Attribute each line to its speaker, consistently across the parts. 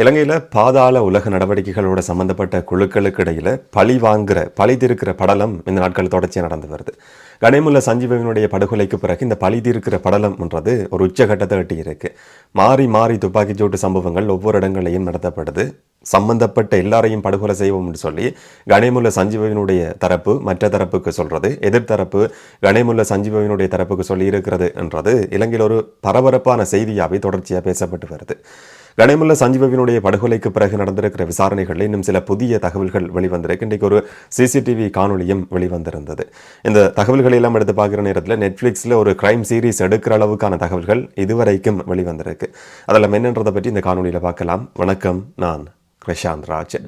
Speaker 1: இலங்கையில் பாதாள உலக நடவடிக்கைகளோட சம்பந்தப்பட்ட குழுக்களுக்கு இடையில் பழி வாங்குற பழி தீர்க்கிற படலம் இந்த நாட்கள் தொடர்ச்சியாக நடந்து வருது. கனிமுல்ல சஞ்சீவனுடைய படுகொலைக்கு பிறகு இந்த பழி தீர்க்கிற படலம்ன்றது ஒரு உச்சகட்டத்தை எட்டியிருக்கு. மாறி மாறி துப்பாக்கிச் சூட்டு சம்பவங்கள் ஒவ்வொரு இடங்களையும் நடத்தப்படுது. சம்பந்தப்பட்ட எல்லாரையும் படுகொலை செய்வோம்னு சொல்லி கணேமுல்ல சஞ்சீவனுடைய தரப்பு மற்ற தரப்புக்கு சொல்கிறது எதிர்த்தரப்பு கணேமுல்ல சஞ்சீவனுடைய தரப்புக்கு சொல்லி இருக்கிறது என்றது இலங்கையில் ஒரு பரபரப்பான செய்தியாகவே தொடர்ச்சியாக பேசப்பட்டு வருது. கனிமுல்ல சஞ்சீவனுடைய படுகொலைக்கு பிறகு நடந்திருக்கிற விசாரணைகளில் இன்னும் சில புதிய தகவல்கள் வெளிவந்திருக்கு. இன்றைக்கு ஒரு சிசிடிவி காணொலியும் வெளிவந்திருந்தது. இந்த தகவல்களை எல்லாம் எடுத்து பார்க்குற நேரத்தில் நெட்ஃப்ளிக்ஸில் ஒரு கிரைம் சீரிஸ் எடுக்கிற அளவுக்கான தகவல்கள் இதுவரைக்கும் வெளிவந்திருக்கு. அதெல்லாம் என்னன்றதை பற்றி இந்த காணொலியில் பார்க்கலாம். வணக்கம் நான் பிரசாந்த் ராஜன்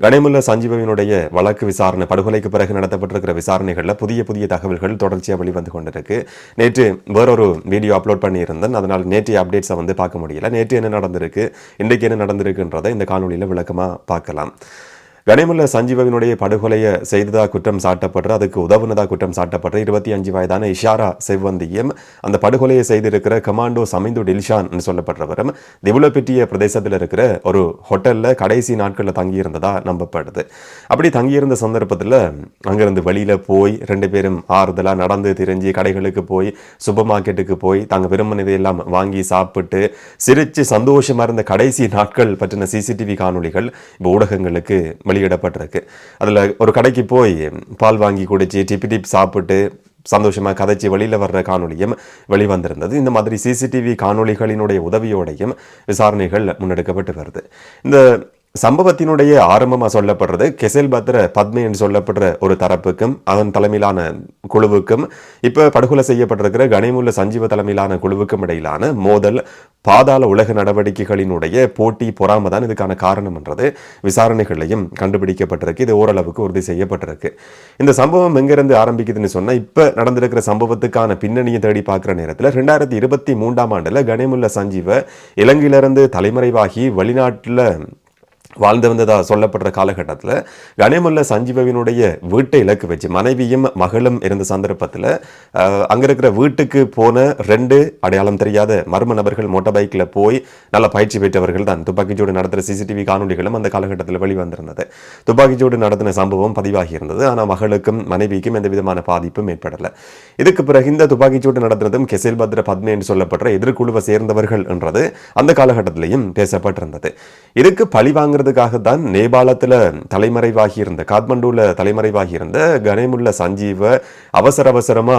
Speaker 1: கனிமுல்ல சஞ்சீவனுடைய வழக்கு விசாரணை படுகொலைக்கு பிறகு நடத்தப்பட்டிருக்கிற விசாரணைகளில் புதிய புதிய தகவல்கள் தொடர்ச்சியாக வெளிவந்து கொண்டிருக்கு. நேற்று வேறொரு வீடியோ அப்லோட் பண்ணியிருந்தேன். அதனால் நேற்றைய அப்டேட்ஸை வந்து பார்க்க முடியல. நேற்று என்ன நடந்திருக்கு இன்றைக்கு என்ன நடந்திருக்குன்றதை இந்த காணொலியில் விளக்கமாக பார்க்கலாம். கனிமுல்ல சஞ்சீவனுடைய படுகொலையை செய்ததாக குற்றம் சாட்டப்படுற அதுக்கு உதவுனதாக குற்றம் சாட்டப்படுற இருபத்தி அஞ்சு வயதான இஷாரா செவ்வந்தியும் அந்த படுகொலையை செய்திருக்கிற கமாண்டோ சமிந்து டில்ஷான் சொல்லப்படுறவரும் திவுலப்பெட்டிய பிரதேசத்தில் இருக்கிற ஒரு ஹோட்டலில் கடைசி நாட்களில் தங்கியிருந்ததா நம்பப்படுது. அப்படி தங்கியிருந்த சந்தர்ப்பத்தில் அங்கேருந்து வெளியில் போய் ரெண்டு பேரும் ஆறுதலாக நடந்து திரிஞ்சு கடைகளுக்கு போய் சூப்பர் மார்க்கெட்டுக்கு போய் தாங்க விரும்பினதையெல்லாம் வாங்கி சாப்பிட்டு சிரித்து சந்தோஷமாக இருந்த கடைசி நாட்கள் பற்றின சிசிடிவி காணொளிகள் இப்போ ஊடகங்களுக்கு வெளியிடப்பட்டிருக்கு. அதில் ஒரு கடைக்கு போய் பால் வாங்கி குடிச்சு டிப்பி டிப் சாப்பிட்டு சந்தோஷமாக கதைச்சி வெளியில் வர்ற காணொலியும் வெளிவந்திருந்தது. இந்த மாதிரி சிசிடிவி காணொளிகளினுடைய உதவியோடையும் விசாரணைகள் முன்னெடுக்கப்பட்டு வருது. இந்த சம்பவத்தினுடைய ஆரம்பமாக சொல்லப்படுறது கெசல் பத்ர பத்மை என்று சொல்லப்படுற ஒரு தரப்புக்கும் அதன் தலைமையிலான குழுவுக்கும் இப்போ படுகொலை செய்யப்பட்டிருக்கிற கனிமுல்ல சஞ்சீவ தலைமையிலான குழுவுக்கும் இடையிலான மோதல் பாதாள உலக நடவடிக்கைகளினுடைய போட்டி பொறாமை தான் இதுக்கான காரணம் என்றது விசாரணைகளையும் கண்டுபிடிக்கப்பட்டிருக்கு. இது ஓரளவுக்கு உறுதி செய்யப்பட்டிருக்கு. இந்த சம்பவம் எங்கிருந்து ஆரம்பிக்குதுன்னு சொன்னால் இப்போ நடந்திருக்கிற சம்பவத்துக்கான பின்னணியை தேடி பார்க்குற நேரத்தில் ரெண்டாயிரத்தி இருபத்தி மூன்றாம் ஆண்டில் கனிமுல்ல சஞ்சீவ இலங்கையிலிருந்து தலைமறைவாகி வெளிநாட்டில் வாழ்ந்து வந்ததாக சொல்லப்படுற காலகட்டத்தில் கனிமுல்ல சஞ்சீவவினுடைய வீட்டை இலக்கு வச்சு மனைவியும் மகளும் இருந்த சந்தர்ப்பத்தில் அங்கே இருக்கிற வீட்டுக்கு போன ரெண்டு அடையாளம் தெரியாத மர்ம நபர்கள் மோட்டார் பைக்கில் போய் நல்ல பயிற்சி பெற்றவர்கள் தான். துப்பாக்கிச்சூடு நடத்துகிற சிசிடிவி காணொலிகளும் அந்த காலகட்டத்தில் வெளிவந்திருந்தது. துப்பாக்கிச்சூடு நடத்தின சம்பவம் பதிவாகி இருந்தது ஆனால் மகளுக்கும் மனைவிக்கும் எந்த விதமான பாதிப்பும் ஏற்படலை. இதுக்கு பிறகு இந்த துப்பாக்கிச்சூடு நடத்தினதும் கெசில் பத்ர பத்மே என்று சொல்லப்படுற எதிர்குழுவை சேர்ந்தவர்கள் என்றது அந்த காலகட்டத்திலையும் பேசப்பட்டிருந்தது. இதுக்கு பழிவாங்கிற வாங்குறதுக்காக தான் நேபாளத்தில் தலைமறைவாகி இருந்த காத்மண்டூவில் தலைமறைவாகி இருந்த கணேமுல்ல சஞ்சீவ அவசர அவசரமா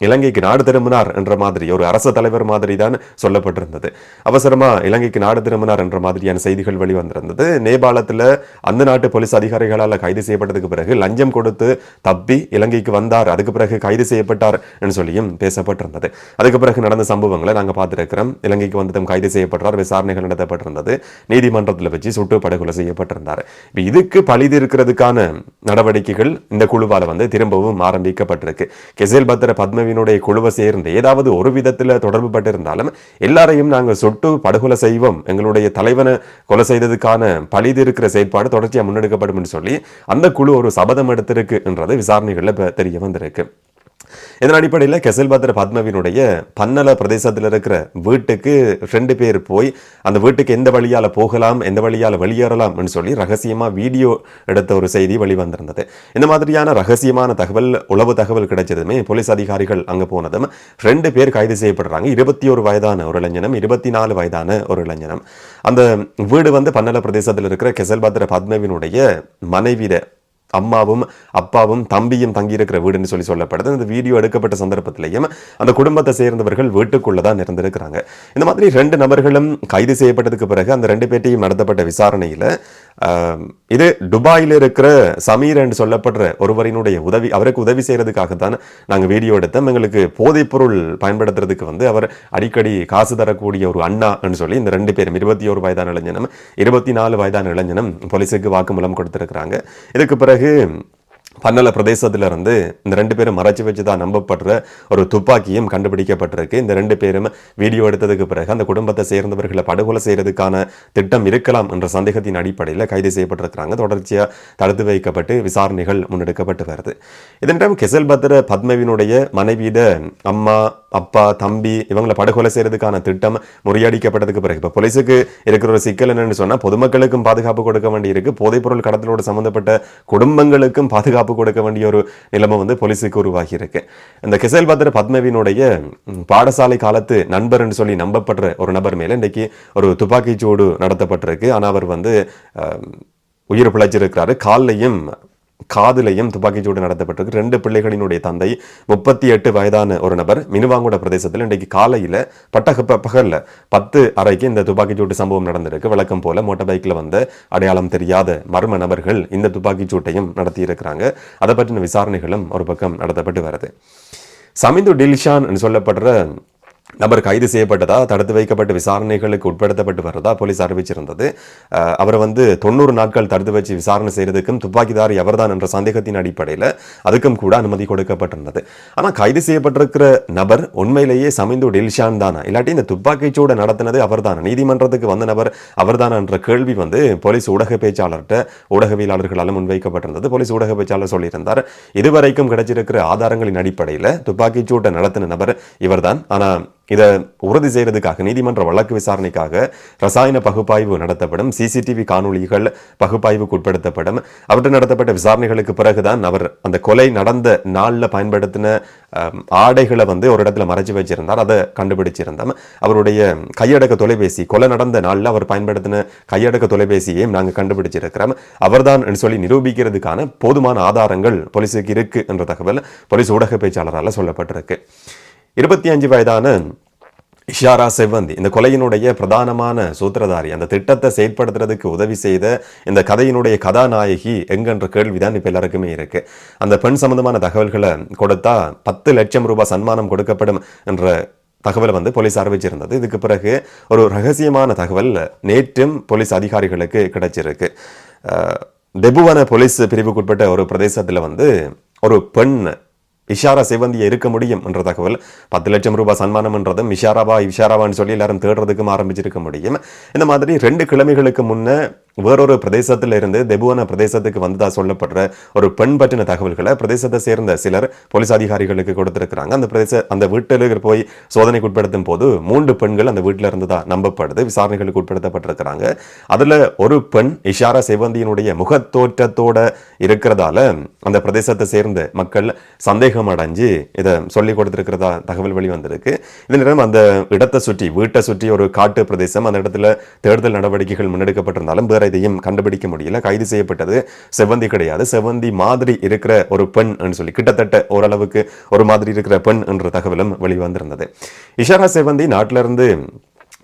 Speaker 1: இலங்கைக்கு நாடு திரும்பினார் என்ற மாதிரி ஒரு அரச தலைவர் மாதிரி தான் சொல்லப்பட்டிருந்தது. அவசரமா இலங்கைக்கு நாடு திரும்பினார் என்ற மாதிரியான செய்திகள் வெளிவந்திருந்தது. நேபாளத்தில் அந்த நாட்டு போலீஸ் அதிகாரிகளால் கைது செய்யப்பட்டதுக்கு பிறகு லஞ்சம் கொடுத்து தப்பி இலங்கைக்கு வந்தார். அதுக்கு பிறகு கைது செய்யப்பட்டார் என்று சொல்லியும் பேசப்பட்டிருந்தது. அதுக்கு பிறகு நடந்த சம்பவங்களை நாங்கள் பார்த்துருக்கிறோம். இலங்கைக்கு வந்ததும் கைது செய்யப்பட்டார் விசாரணைகள் நடத்தப்பட்டிருந்தது. நீதிமன்றத்தில் வச்சு சுட்டு படுகொலை செய்யப்பட்டிருந்தார் இதுக்கு பழிது இருக்கிறதுக்கான நடவடிக்கைகள் இந்த குழுவால் வந்து திரும்பவும் ஆரம்பிக்கப்பட்டிருக்கு. கெசேல் பத்திர பத்மவினுடைய குழுவை சேர்ந்து ஏதாவது ஒரு விதத்தில் தொடர்பு பட்டிருந்தாலும் எல்லாரையும் நாங்கள் சுட்டு படுகொலை செய்வோம். எங்களுடைய தலைவனை கொலை செய்ததுக்கான பழிது இருக்கிற செயற்பாடு தொடர்ச்சியாக முன்னெடுக்கப்படும் என்று சொல்லி அந்த குழு ஒரு சபதம் எடுத்திருக்கு என்றது விசாரணைகளில் தெரிய வந்திருக்கு. இதன் அடிப்படையில் கெசல்பாத்திர பத்மவினுடைய பன்னல பிரதேசத்தில் இருக்கிற வீட்டுக்கு ரெண்டு பேர் போய் அந்த வீட்டுக்கு எந்த வழியால் போகலாம் எந்த வழியால் வெளியேறலாம்னு சொல்லி ரகசியமாக வீடியோ எடுத்த ஒரு செய்தி வெளிவந்திருந்தது. இந்த மாதிரியான ரகசியமான தகவல் உளவு தகவல் கிடைச்சதுமே போலீஸ் அதிகாரிகள் அங்கே போனதும் ரெண்டு பேர் கைது செய்யப்படுறாங்க. இருபத்தி ஒரு வயதான ஒரு இளைஞனும் இருபத்தி நாலு வயதான ஒரு இளைஞனும். அந்த வீடு வந்து பன்னல பிரதேசத்தில் இருக்கிற கெசல்பாத்திர பத்மவினுடைய மனைவிட அம்மாவும் அப்பாவும் தம்பியும் தங்கியிருக்கிற வீடுன்னு சொல்லி சொல்லப்படுது. இந்த வீடியோ எடுக்கப்பட்ட சந்தர்ப்பத்திலையும் அந்த குடும்பத்தை சேர்ந்தவர்கள் வீட்டுக்குள்ளே தான் இருந்திருக்கிறாங்க இந்த மாதிரி ரெண்டு நபர்களும் கைது செய்யப்பட்டதுக்கு பிறகு அந்த ரெண்டு பேர்ட்டையும் நடத்தப்பட்ட விசாரணையில் இது துபாயில் இருக்கிற சமீர் என்று சொல்லப்படுற ஒருவரினுடைய உதவி அவருக்கு உதவி செய்யறதுக்காகத்தான் நாங்கள் வீடியோ எடுத்தோம். எங்களுக்கு போதைப்பொருள் பயன்படுத்துறதுக்கு வந்து அவர் அடிக்கடி காசு தரக்கூடிய ஒரு அண்ணா என்று சொல்லி இந்த ரெண்டு பேரும் இருபத்தி ஒரு வயதான இளைஞனும் இருபத்தி நாலு வயதான இளைஞனும் போலீஸுக்கு வாக்குமூலம் கொடுத்துருக்குறாங்க. இதுக்கு பிறகு பன்னல பிரதேசத்திலிருந்து இந்த ரெண்டு பேரும் மறைச்சு வச்சுதான் நம்பப்படுற ஒரு துப்பாக்கியும் கண்டுபிடிக்கப்பட்டிருக்கு. இந்த ரெண்டு பேரும் வீடியோ எடுத்ததுக்கு பிறகு அந்த குடும்பத்தை சேர்ந்தவர்களை படுகொலை செய்யறதுக்கான திட்டம் இருக்கலாம் என்ற சந்தேகத்தின் அடிப்படையில் கைது செய்யப்பட்டிருக்கிறாங்க. தொடர்ச்சியா தடுத்து வைக்கப்பட்டு விசாரணைகள் முன்னெடுக்கப்பட்டு வருது. இதனிடம் கெசல் பத்ர பத்மவினுடைய மனைவியிட அம்மா அப்பா தம்பி இவங்களை படுகொலை செய்யறதுக்கான திட்டம் முறியடிக்கப்பட்டதுக்கு பிறகு இப்போ போலீஸுக்கு இருக்கிற ஒரு சிக்கல் என்னன்னு சொன்னா பொதுமக்களுக்கும் பாதுகாப்பு கொடுக்க வேண்டியிருக்கு. போதைப்பொருள் கடத்தலோடு சம்பந்தப்பட்ட குடும்பங்களுக்கும் பாதுகாப்பு கொடுக்க வேண்டிய ஒரு நிலைமை வந்து போலீஸுக்கு உருவாகி இருக்கு இந்த கிசல் பத்ர பத்மவினுடைய பாடசாலை காலத்து நண்பர் என்று சொல்லி நம்பப்படுற ஒரு நபர் மேலே இன்றைக்கு ஒரு துப்பாக்கிச்சூடு நடத்தப்பட்டிருக்கு. ஆனால் அவர் வந்து உயிர் பிழைச்சிருக்கிறாரு. கால்லையும் காதிலையும் துப்பாக்கிச்சூடு நடத்தப்பட்டிருக்கு. ரெண்டு பிள்ளைகளினுடைய தந்தை முப்பத்தி எட்டு வயதான ஒரு நபர் மினுவாங்குட பிரதேசத்தில் இன்றைக்கு காலையில் பட்டக பகல்ல பத்து அறைக்கு இந்த துப்பாக்கிச்சூட்டு சம்பவம் நடந்திருக்கு. வழக்கம் போல மோட்டார் பைக்கில் வந்த அடையாளம் தெரியாத மர்ம நபர்கள் இந்த துப்பாக்கிச்சூட்டையும் நடத்தியிருக்கிறாங்க. அதை பற்றின விசாரணைகளும் ஒரு பக்கம் நடத்தப்பட்டு வருது. சமிந்து டில்ஷான் சொல்லப்படுற நபர் கைது செய்யப்பட்டதா தடுத்து வைக்கப்பட்டு விசாரணைகளுக்கு உட்படுத்தப்பட்டு வர்றதா போலீஸ் அறிவிச்சிருந்தது. அவரை வந்து தொண்ணூறு நாட்கள் தடுத்து வச்சு விசாரணை செய்யறதுக்கும் துப்பாக்கிதாரி அவர்தான் என்ற சந்தேகத்தின் அடிப்படையில் அதுக்கும் கூட அனுமதி கொடுக்கப்பட்டிருந்தது. ஆனால் கைது செய்யப்பட்டிருக்கிற நபர் உண்மையிலேயே சமிந்து டில்ஷான் தானா? இல்லாட்டி இந்த துப்பாக்கிச்சூடு நடத்தினது அவர்தான்? நீதிமன்றத்துக்கு வந்த நபர் அவர்தான் என்ற கேள்வி வந்து போலீஸ் ஊடக பேச்சாளர்கிட்ட ஊடகவியலாளர்களால் முன்வைக்கப்பட்டிருந்தது. போலீஸ் ஊடக பேச்சாளர் சொல்லியிருந்தார் இதுவரைக்கும் கிடைச்சிருக்கிற ஆதாரங்களின் அடிப்படையில் துப்பாக்கிச்சூட்டை நடத்தின நபர் இவர்தான். ஆனால் இதை உறுதி செய்யறதுக்காக நீதிமன்ற வழக்கு விசாரணைக்காக ரசாயன பகுப்பாய்வு நடத்தப்படும் சிசிடிவி காணொளிகள் பகுப்பாய்வுக்கு உட்படுத்தப்படும். அவற்றை நடத்தப்பட்ட விசாரணைகளுக்கு பிறகுதான் அவர் அந்த கொலை நடந்த நாளில் பயன்படுத்தின ஆடைகளை வந்து ஒரு இடத்துல மறைச்சு வச்சிருந்தார். அதை கண்டுபிடிச்சிருந்தோம். அவருடைய கையடக்க தொலைபேசி கொலை நடந்த நாளில் அவர் பயன்படுத்தின கையடக்க தொலைபேசியையும் நாங்கள் கண்டுபிடிச்சிருக்கிறோம். அவர்தான் என்று சொல்லி நிரூபிக்கிறதுக்கான போதுமான ஆதாரங்கள் போலீஸுக்கு இருக்கு என்ற தகவல் போலீஸ் ஊடக பேச்சாளரால் சொல்லப்பட்டிருக்கு. இருபத்தி அஞ்சு வயதான இஷாரா செவ்வந்தி இந்த கொலையினுடைய பிரதானமான சூத்திரதாரி அந்த திட்டத்தை செயற்படுத்துறதுக்கு உதவி செய்த இந்த கதையினுடைய கதாநாயகி எங்கன்ற கேள்விதான் இப்போ எல்லாருக்குமே இருக்கு. அந்த பெண் சம்பந்தமான தகவல்களை கொடுத்தா பத்து லட்சம் ரூபாய் சன்மானம் கொடுக்கப்படும் என்ற தகவலை வந்து போலீஸ் அறிவிச்சிருந்தது. இதுக்கு பிறகு ஒரு ரகசியமான தகவல் நேற்றும் போலீஸ் அதிகாரிகளுக்கு கிடைச்சிருக்கு. தெபுவன டெபுவன போலீஸ் பிரிவுக்குட்பட்ட ஒரு பிரதேசத்தில் வந்து ஒரு பெண் இஷாரா சிவந்தியை இருக்க முடியும் என்ற தகவல் பத்து லட்சம் ரூபாய் சன்மானம் என்றதும் இஷாராவா இஷாராவான்னு சொல்லி எல்லாரும் தேடுறதுக்கும் ஆரம்பிச்சிருக்க முடியும். இந்த மாதிரி ரெண்டு கிழமைகளுக்கு முன்னே வேறொரு பிரதேசத்தில் இருந்து தெபுவன பிரதேசத்துக்கு வந்ததா சொல்லப்படுற ஒரு பெண் பற்றின தகவல்களை பிரதேசத்தை சேர்ந்த சிலர் போலீஸ் அதிகாரிகளுக்கு கொடுத்திருக்கிறாங்க. அந்த பிரதேச அந்த வீட்டில் போய் சோதனைக்கு உட்படுத்தும் போது மூன்று பெண்கள் அந்த வீட்டில் இருந்ததா நம்பப்படுது விசாரணைகளுக்கு உட்படுத்தப்பட்டிருக்கிறாங்க. அதில் ஒரு பெண் இஷாரா செவந்தியினுடைய முகத்தோற்றத்தோட இருக்கிறதால அந்த பிரதேசத்தை சேர்ந்த மக்கள் சந்தேகம் அடைஞ்சு இதை சொல்லி கொடுத்திருக்கிறதா தகவல் வெளிவந்திருக்கு இந்த நேரம் அந்த இடத்தை சுற்றி வீட்டை சுற்றி ஒரு காட்டு பிரதேசம் அந்த இடத்துல தேடுதல் நடவடிக்கைகள் முன்னெடுக்கப்பட்டிருந்தாலும் வேற இதையும் கண்டுபிடிக்க முடியல. கைது செய்யப்பட்டது செவ்வந்தி கிடையாது. செவ்வந்தி மாதிரி இருக்கிற ஒரு பெண் என்று சொல்லி கிட்டத்தட்ட ஓரளவுக்கு ஒரு மாதிரி இருக்கிற பெண் என்ற தகவலும் வெளிவந்திருந்தது. இஷாரா செவ்வந்தி நாட்டிலிருந்து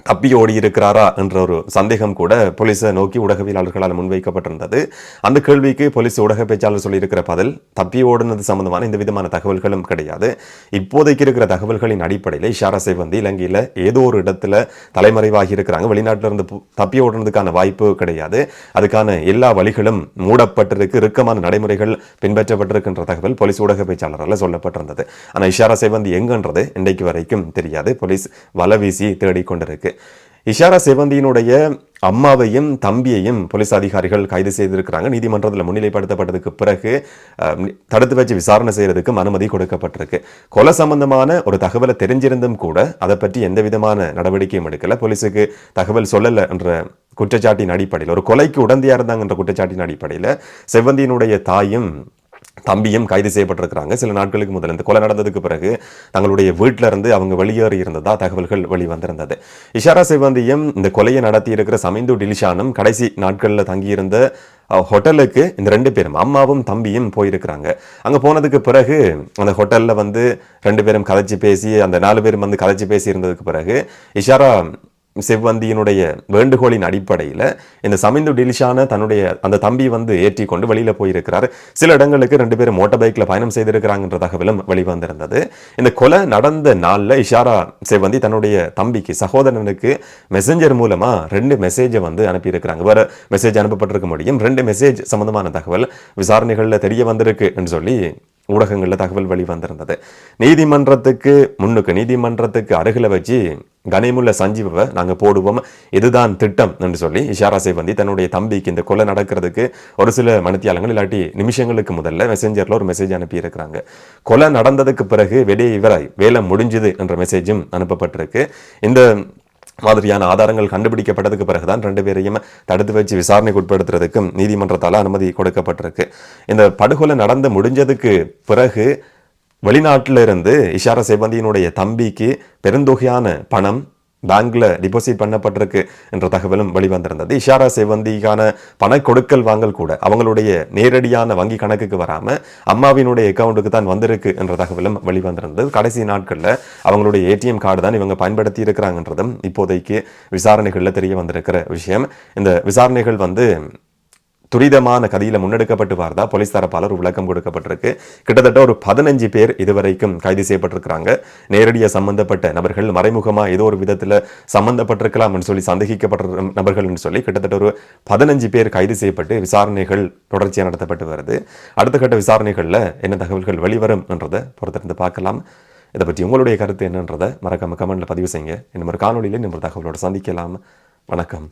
Speaker 1: தப்பி ஓடி இருக்கிறாரா என்ற ஒரு சந்தேகம் கூட போலீஸை நோக்கி ஊடகவியலாளர்களால் முன்வைக்கப்பட்டிருந்தது. அந்த கேள்விக்கு போலீஸ் ஊடக பேச்சாளர் சொல்லியிருக்கிற பதில் தப்பி ஓடுனது சம்பந்தமான இந்த விதமான தகவல்களும் கிடையாது. இப்போதைக்கு இருக்கிற தகவல்களின் அடிப்படையில் இஷாரா வந்து இலங்கையில் ஏதோ ஒரு இடத்துல தலைமறைவாகி இருக்கிறாங்க. வெளிநாட்டிலிருந்து பு- தப்பி ஓடுனதுக்கான வாய்ப்பு கிடையாது. அதுக்கான எல்லா வழிகளும் மூடப்பட்டிருக்கு. இறுக்கமான நடைமுறைகள் பின்பற்றப்பட்டிருக்கின்ற தகவல் போலீஸ் ஊடக பேச்சாளரால் சொல்லப்பட்டிருந்தது. ஆனால் இஷாரா சேவந்தி எங்கன்றது இன்றைக்கு வரைக்கும் தெரியாது. போலீஸ் வலை வீசி தேடிக்கொண்டிருக்கு. இஷாரா செவந்தியினுடைய அம்மாவையும் தம்பியையும் போலீஸ் அதிகாரிகள் கைது செய்திருக்கிறாங்க. நீதிமன்றத்தில் முன்னிலைப்படுத்தப்பட்டதுக்கு பிறகு தடுத்து வச்சு விசாரணை செய்கிறதுக்கும் அனுமதி கொடுக்கப்பட்டிருக்கு. கொலை சம்பந்தமான ஒரு தகவலை தெரிஞ்சிருந்தும் கூட அதை பற்றி எந்த விதமான நடவடிக்கையும் எடுக்கல. போலீஸுக்கு தகவல் சொல்லலை என்ற குற்றச்சாட்டின் அடிப்படையில் ஒரு கொலைக்கு உடந்தையா இருந்தாங்கன்ற குற்றச்சாட்டின் அடிப்படையில் செவ்வந்தியினுடைய தாயும் தம்பியும் கைது செய்யப்பட்டிருக்கிறாங்க. சில நாட்களுக்கு முதல் இந்த கொலை நடந்ததுக்கு பிறகு தங்களுடைய வீட்டில இருந்து அவங்க வெளியேறி இருந்ததா தகவல்கள் வெளிவந்திருந்தது இஷாரா சிவந்தியும் இந்த கொலையை நடத்தி இருக்கிற சமைந்து டிலிஷானும் கடைசி நாட்களில் தங்கியிருந்த ஹோட்டலுக்கு இந்த ரெண்டு பேரும் அம்மாவும் தம்பியும் போயிருக்கிறாங்க. அங்கே போனதுக்கு பிறகு அந்த ஹோட்டலில் வந்து ரெண்டு பேரும் கதைச்சி பேசி அந்த நாலு பேரும் வந்து கதைச்சி பேசி இருந்ததுக்கு பிறகு இஷாரா செவ்வந்தியினுடைய வேண்டுகோளின் அடிப்படையில் இந்த சமிந்து டிலிஷான தன்னுடைய அந்த தம்பி வந்து ஏற்றி கொண்டு வெளியில் போயிருக்கிறார். சில இடங்களுக்கு ரெண்டு பேரும் மோட்டார் பைக்கில் பயணம் செய்திருக்கிறாங்கன்ற தகவலும் வெளிவந்திருந்தது. இந்த கொலை நடந்த நாளில் இஷாரா செவ்வந்தி தன்னுடைய தம்பிக்கு சகோதரனுக்கு மெசஞ்சர் மூலமாக ரெண்டு மெசேஜை வந்து அனுப்பியிருக்கிறாங்க. வேறு மெசேஜ் அனுப்பப்பட்டிருக்க முடியும். ரெண்டு மெசேஜ் சம்மந்தமான தகவல் விசாரணைகளில் தெரிய வந்திருக்கு என்று சொல்லி ஊடகங்களில் தகவல் வெளிவந்திருந்தது. நீதிமன்றத்துக்கு முன்னுக்கு நீதிமன்றத்துக்கு அருகில் வச்சு கனிமுள்ள சஞ்சீவை நாங்கள் போடுவோம். இதுதான் திட்டம் என்று சொல்லி இஷாரா சேவந்தி தன்னுடைய தம்பிக்கு இந்த கொலை நடக்கிறதுக்கு ஒரு சில மணித்தியாலங்கள் இல்லாட்டி நிமிஷங்களுக்கு முதல்ல மெசேஞ்சரில் ஒரு மெசேஜ் அனுப்பியிருக்கிறாங்க. கொலை நடந்ததுக்கு பிறகு வெடிய இவராய் வேலை முடிஞ்சுது என்ற மெசேஜும் அனுப்பப்பட்டிருக்கு. இந்த மாதிரியான ஆதாரங்கள் கண்டுபிடிக்கப்பட்டதுக்கு பிறகுதான் ரெண்டு பேரையும் தடுத்து வச்சு விசாரணைக்கு உட்படுத்துறதுக்கும் நீதிமன்றத்தால் அனுமதி கொடுக்கப்பட்டிருக்கு. இந்த படுகொலை நடந்து முடிஞ்சதுக்கு பிறகு வெளிநாட்டிலிருந்து இஷார இஷாரா தம்பிக்கு பெருந்தொகையான பணம் பேங்க்ல டிபாசிட் பண்ணப்பட்டிருக்கு என்ற தகவலும் வெளிவந்திருந்தது. இஷாரா செவந்திக்கான பண கொடுக்கல் வாங்கல் கூட அவங்களுடைய நேரடியான வங்கி கணக்குக்கு வராம அம்மாவினுடைய அக்கௌண்ட்டுக்கு தான் வந்திருக்கு என்ற தகவலும் வெளிவந்திருந்தது. கடைசி நாட்களில் அவங்களுடைய ஏடிஎம் கார்டு தான் இவங்க பயன்படுத்தி இருக்கிறாங்கன்றதும் இப்போதைக்கு விசாரணைகளில் தெரிய வந்திருக்கிற விஷயம். இந்த விசாரணைகள் வந்து துரிதமான கதையில் முன்னெடுக்கப்பட்டு வார்தா போலீஸ் தரப்பாளர் ஒரு விளக்கம் கொடுக்கப்பட்டிருக்கு. கிட்டத்தட்ட ஒரு பதினஞ்சு பேர் இதுவரைக்கும் கைது செய்யப்பட்டிருக்கிறாங்க. நேரடியாக சம்பந்தப்பட்ட நபர்கள் மறைமுகமாக ஏதோ ஒரு விதத்தில் சம்பந்தப்பட்டிருக்கலாம்னு சொல்லி சந்தேகிக்கப்பட்ட நபர்கள்னு சொல்லி கிட்டத்தட்ட ஒரு பதினஞ்சு பேர் கைது செய்யப்பட்டு விசாரணைகள் தொடர்ச்சியாக நடத்தப்பட்டு வருது. அடுத்த கட்ட விசாரணைகளில் என்ன தகவல்கள் வெளிவரும் என்றதை பொறுத்திருந்து பார்க்கலாம். இதை பற்றி உங்களுடைய கருத்து என்னன்றதை மறக்காம கமெண்ட்டில் பதிவு செய்யுங்க. இன்னும் ஒரு காணொலியில் இன்னொரு தகவலோடு சந்திக்கலாம். வணக்கம்.